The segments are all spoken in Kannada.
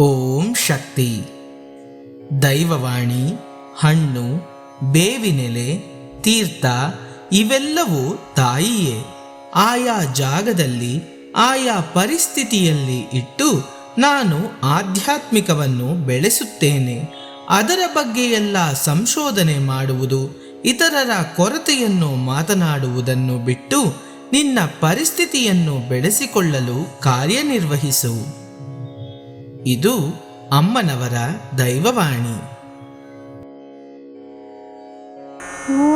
ಓಂ ಶಕ್ತಿ. ದೈವವಾಣಿ, ಹಣ್ಣು ಬೇವಿನೆಲೆ ತೀರ್ಥ, ಇವೆಲ್ಲವೂ ತಾಯಿಯೇ. ಆಯಾ ಜಾಗದಲ್ಲಿ, ಆಯಾ ಪರಿಸ್ಥಿತಿಯಲ್ಲಿ ಇಟ್ಟು ನಾನು ಆಧ್ಯಾತ್ಮಿಕವನ್ನು ಬೆಳೆಸುತ್ತೇನೆ. ಅದರ ಬಗ್ಗೆ ಎಲ್ಲ ಸಂಶೋಧನೆ ಮಾಡುವುದು, ಇತರರ ಕೊರತೆಯನ್ನು ಮಾತನಾಡುವುದನ್ನು ಬಿಟ್ಟು ನಿನ್ನ ಪರಿಸ್ಥಿತಿಯನ್ನು ಬೆಳೆಸಿಕೊಳ್ಳಲು ಕಾರ್ಯನಿರ್ವಹಿಸು. ಇದು ಅಮ್ಮನವರ ದೈವವಾಣಿ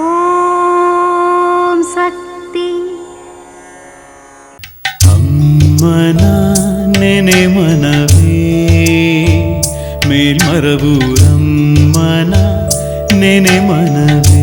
ಓಂ ಶಕ್ತಿ ಅಮ್ಮನ ನೆನೆ ಮನವೇ ಮೇಲ್ಮರಬೂರಮ್ಮನ ನೆನೆ ಮನವೇ